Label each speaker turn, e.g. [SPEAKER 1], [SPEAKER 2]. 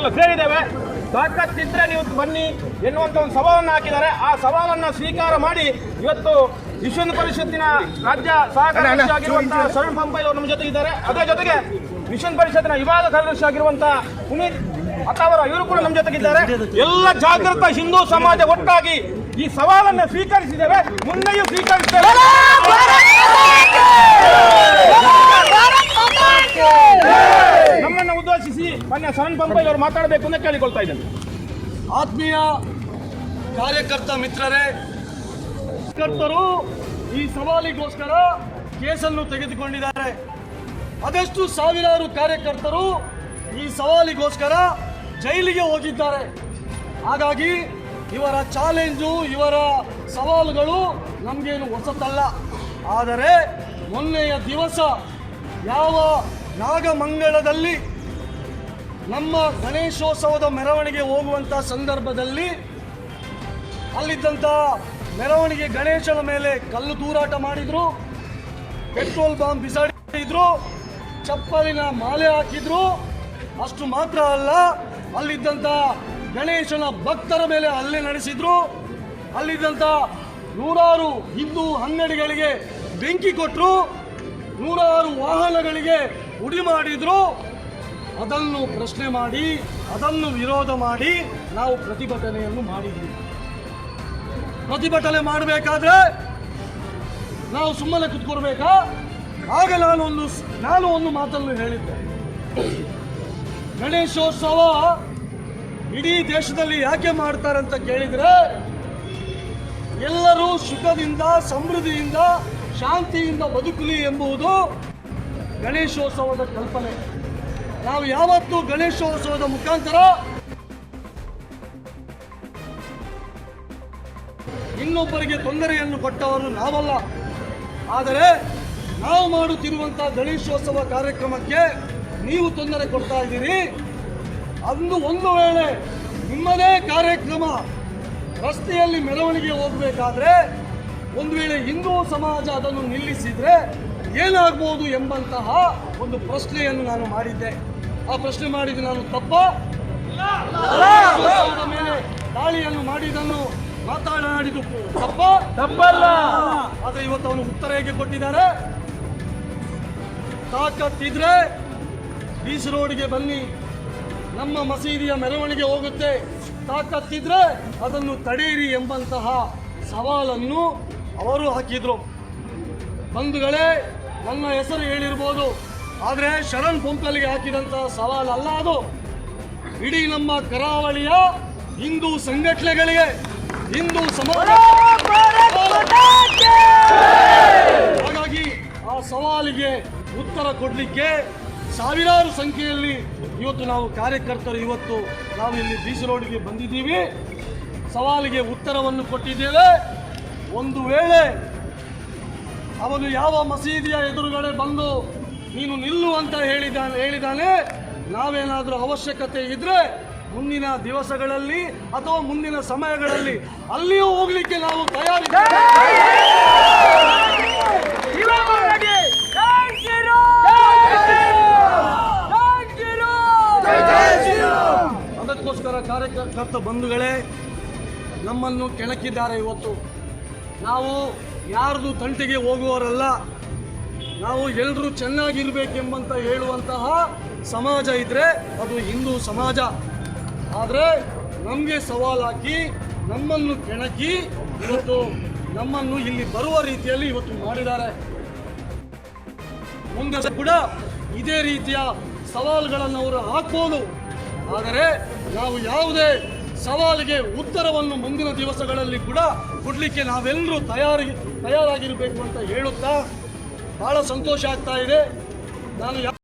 [SPEAKER 1] ನಾವೆಲ್ಲ ಸೇರಿದ್ದೇವೆ. ತಾಕತ್ತಿದ್ರೆ ನೀವು ಬನ್ನಿ ಎನ್ನುವಂತ ಒಂದು ಸವಾಲನ್ನು ಹಾಕಿದ್ದಾರೆ. ಆ ಸವಾಲನ್ನು ಸ್ವೀಕಾರ ಮಾಡಿ ಇವತ್ತು ವಿಶ್ವ ಪರಿಷತ್ತಿನ ರಾಜ್ಯ ಸಹಕಾರ ಅಧ್ಯಕ್ಷ ಆಗಿರುವಂತಹ ಶರಣ್ ಪಂಪೈಲ್ ಅವರು ನಮ್ಮ ಜೊತೆ ಇದ್ದಾರೆ. ಅದೇ ಜೊತೆಗೆ ವಿಶ್ವ ಪರಿಷತ್ತಿನ ವಿವಾದ ಕಾರ್ಯದರ್ಶಿ ಆಗಿರುವಂತಹ ಪುನೀತ್ ಅಥವಾ ಇವರು ಕೂಡ ನಮ್ಮ ಜೊತೆಗಿದ್ದಾರೆ ಎಲ್ಲ ಜಾಗೃತ ಹಿಂದೂ ಸಮಾಜ ಒಟ್ಟಾಗಿ ಈ ಸವಾಲನ್ನು ಸ್ವೀಕರಿಸಿದ್ದೇವೆ. ಮುನ್ನೆಯೂ ಸ್ವೀಕರಿಸ್ತೇವೆ ನಮ್ಮನ್ನು ಶರಣ್ ಪಂಪೈಲ್ ಅವರು ಮಾತಾಡಬೇಕು ಅಂತ ಕೇಳಿಕೊಳ್ತಾ ಇದ್ದೇನೆ.
[SPEAKER 2] ಆತ್ಮೀಯ ಕಾರ್ಯಕರ್ತ ಮಿತ್ರರೇ ಕರ್ತರು ಈ ಸವಾಲಿಗೋಸ್ಕರ ಕೇಸನ್ನು ತೆಗೆದುಕೊಂಡಿದ್ದಾರೆ. ಅದೆಷ್ಟು ಸಾವಿರಾರು ಕಾರ್ಯಕರ್ತರು ಈ ಸವಾಲಿಗೋಸ್ಕರ ಜೈಲಿಗೆ ಹೋಗಿದ್ದಾರೆ. ಹಾಗಾಗಿ ಇವರ ಚಾಲೆಂಜು, ಇವರ ಸವಾಲುಗಳು ನಮಗೇನು ಹೊಸತಲ್ಲ. ಆದರೆ ಮೊನ್ನೆಯ ದಿವಸ ಯಾವ ನಾಗಮಂಗಲದಲ್ಲಿ ನಮ್ಮ ಗಣೇಶೋತ್ಸವದ ಮೆರವಣಿಗೆ ಹೋಗುವಂಥ ಸಂದರ್ಭದಲ್ಲಿ ಅಲ್ಲಿದ್ದಂಥ ಮೆರವಣಿಗೆ ಗಣೇಶನ ಮೇಲೆ ಕಲ್ಲು ತೂರಾಟ ಮಾಡಿದ್ರು, ಪೆಟ್ರೋಲ್ ಬಾಂಬ್ ಬಿಸಾಡಿದ್ರು, ಚಪ್ಪಲಿನ ಮಾಲೆ ಹಾಕಿದ್ರು. ಅಷ್ಟು ಮಾತ್ರ ಅಲ್ಲ ಅಲ್ಲಿದ್ದಂಥ ಗಣೇಶನ ಭಕ್ತರ ಮೇಲೆ ಹಲ್ಲೆ ನಡೆಸಿದ್ರು. ಅಲ್ಲಿದ್ದಂಥ ನೂರಾರು ಹಿಂದೂ ಅಂಗಡಿಗಳಿಗೆ ಬೆಂಕಿ ಕೊಟ್ಟರು ನೂರಾರು ವಾಹನಗಳಿಗೆ ಉಡಿ ಮಾಡಿದ್ರು. ಅದನ್ನು ಪ್ರಶ್ನೆ ಮಾಡಿ, ಅದನ್ನು ವಿರೋಧ ಮಾಡಿ ನಾವು ಪ್ರತಿಭಟನೆಯನ್ನು ಮಾಡಿದ್ವಿ. ಪ್ರತಿಭಟನೆ ಮಾಡಬೇಕಾದ್ರೆ ನಾವು ಸುಮ್ಮನೆ ಕುತ್ಕೊಳ್ಬೇಕಾ? ಆಗ ನಾನು ಒಂದು ನಾನು ಒಂದು ಮಾತನ್ನು ಹೇಳಿದ್ದೆ. ಗಣೇಶೋತ್ಸವ ಇಡೀ ದೇಶದಲ್ಲಿ ಯಾಕೆ ಮಾಡ್ತಾರೆ ಅಂತ ಕೇಳಿದ್ರೆ, ಎಲ್ಲರೂ ಸುಖದಿಂದ, ಸಮೃದ್ಧಿಯಿಂದ, ಶಾಂತಿಯಿಂದ ಬದುಕಲಿ ಎಂಬುದು ಗಣೇಶೋತ್ಸವದ ಕಲ್ಪನೆ. ನಾವು ಯಾವತ್ತೂ ಗಣೇಶೋತ್ಸವದ ಮುಖಾಂತರ ಇನ್ನೊಬ್ಬರಿಗೆ ತೊಂದರೆಯನ್ನು ಕೊಟ್ಟವರು ನಾವಲ್ಲ. ಆದರೆ ನಾವು ಮಾಡುತ್ತಿರುವಂತಹ ಗಣೇಶೋತ್ಸವ ಕಾರ್ಯಕ್ರಮಕ್ಕೆ ನೀವು ತೊಂದರೆ ಕೊಡ್ತಾ ಇದ್ದೀರಿ. ಅಂದು ಒಂದು ವೇಳೆ ನಿಮ್ಮದೇ ಕಾರ್ಯಕ್ರಮ ರಸ್ತೆಯಲ್ಲಿ ಮೆರವಣಿಗೆ ಹೋಗಬೇಕಾದ್ರೆ, ಒಂದು ವೇಳೆ ಹಿಂದೂ ಸಮಾಜ ಅದನ್ನು ನಿಲ್ಲಿಸಿದ್ರೆ ಏನಾಗ್ಬೋದು ಎಂಬಂತಹ ಒಂದು ಪ್ರಶ್ನೆಯನ್ನು ನಾನು ಮಾಡಿದ್ದೆ. ಆ ಪ್ರಶ್ನೆ ಮಾಡಿದ ನಾನು ತಪ್ಪ? ಮೇಲೆ ದಾಳಿಯನ್ನು ಮಾಡಿದನ್ನು ಮಾತನಾಡಿದ್ದು ತಪ್ಪ?
[SPEAKER 1] ತಪ್ಪಲ್ಲ.
[SPEAKER 2] ಆದರೆ ಇವತ್ತು ಅವನು ಉತ್ತರ ಹೇಗೆ ಕೊಟ್ಟಿದ್ದಾರೆ? ತಾಕತ್ತಿದ್ರೆ ಬೀಸ್ ರೋಡ್ಗೆ ಬನ್ನಿ. ನಮ್ಮ ಮಸೀದಿಯ ಮೆರವಣಿಗೆ ಹೋಗುತ್ತೆ. ತಾಕತ್ತಿದ್ರೆ ಅದನ್ನು ತಡೆಯಿರಿ ಎಂಬಂತಹ ಸವಾಲನ್ನು ಅವರು ಹಾಕಿದರು. ಬಂಧುಗಳೇ ನನ್ನ ಹೆಸರು ಹೇಳಿರ್ಬೋದು. ಆದರೆ ಶರಣ್ ಪೊಂಪಲ್ಗೆ ಹಾಕಿದಂಥ ಸವಾಲಲ್ಲ ಅದು. ಇಡೀ ನಮ್ಮ ಕರಾವಳಿಯ ಹಿಂದೂ ಸಂಘಟನೆಗಳಿಗೆ ಹಿಂದೂ ಸಮಾಜ ಹಾಗಾಗಿ ಆ ಸವಾಲಿಗೆ ಉತ್ತರ ಕೊಡಲಿಕ್ಕೆ ಸಾವಿರಾರು ಸಂಖ್ಯೆಯಲ್ಲಿ ಇವತ್ತು ನಾವು ಕಾರ್ಯಕರ್ತರು ಇವತ್ತು ನಾವು ಇಲ್ಲಿ ಬೀಚ್ ರೋಡ್ಗೆ ಬಂದಿದ್ದೀವಿ. ಸವಾಲಿಗೆ ಉತ್ತರವನ್ನು ಕೊಟ್ಟಿದ್ದೇವೆ. ಒಂದು ವೇಳೆ ಅವನು ಯಾವ ಮಸೀದಿಯ ಎದುರುಗಡೆ ಬಂದು ನೀನು ನಿಲ್ಲು ಅಂತ ಹೇಳಿದಾನೆ ಹೇಳಿದಾನೆ, ನಾವೇನಾದರೂ ಅವಶ್ಯಕತೆ ಇದ್ದರೆ ಮುಂದಿನ ದಿವಸಗಳಲ್ಲಿ ಅಥವಾ ಮುಂದಿನ ಸಮಯಗಳಲ್ಲಿ ಅಲ್ಲಿಯೂ ಹೋಗ್ಲಿಕ್ಕೆ ನಾವು ತಯಾರಿದ್ದೇವೆ. ಅದಕ್ಕೋಸ್ಕರ ಕಾರ್ಯಕರ್ತ ಬಂಧುಗಳೇ, ನಮ್ಮನ್ನು ಕೆಣಕಿದ್ದಾರೆ ಇವತ್ತು. ನಾವು ಯಾರ್ದು ತಂಟೆಗೆ ಹೋಗುವವರಲ್ಲ, ನಾವು ಎಲ್ಲರೂ ಚೆನ್ನಾಗಿರ್ಬೇಕೆಂಬಂತ ಹೇಳುವಂತಹ ಸಮಾಜ ಇದ್ರೆ ಅದು ಹಿಂದೂ ಸಮಾಜ. ಆದರೆ ನಮಗೆ ಸವಾಲಾಕಿ ನಮ್ಮನ್ನು ಕೆಣಕಿ ಇವತ್ತು ನಮ್ಮನ್ನು ಇಲ್ಲಿ ಬರುವ ರೀತಿಯಲ್ಲಿ ಇವತ್ತು ಮಾಡಿದ್ದಾರೆ. ಮುಂದೆ ಕೂಡ ಇದೇ ರೀತಿಯ ಸವಾಲುಗಳನ್ನು ಅವರು ಹಾಕ್ಬೋದು. ಆದರೆ ನಾವು ಯಾವುದೇ ಸವಾಲಿಗೆ ಉತ್ತರವನ್ನು ಮುಂದಿನ ದಿವಸಗಳಲ್ಲಿ ಕೂಡ ಕೊಡಲಿಕ್ಕೆ ನಾವೆಲ್ಲರೂ ತಯಾರಿ, ತಯಾರಾಗಿರಬೇಕು ಅಂತ ಹೇಳುತ್ತಾ ಭಾಳ ಸಂತೋಷ ಆಗ್ತಾ ಇದೆ. ನಾನು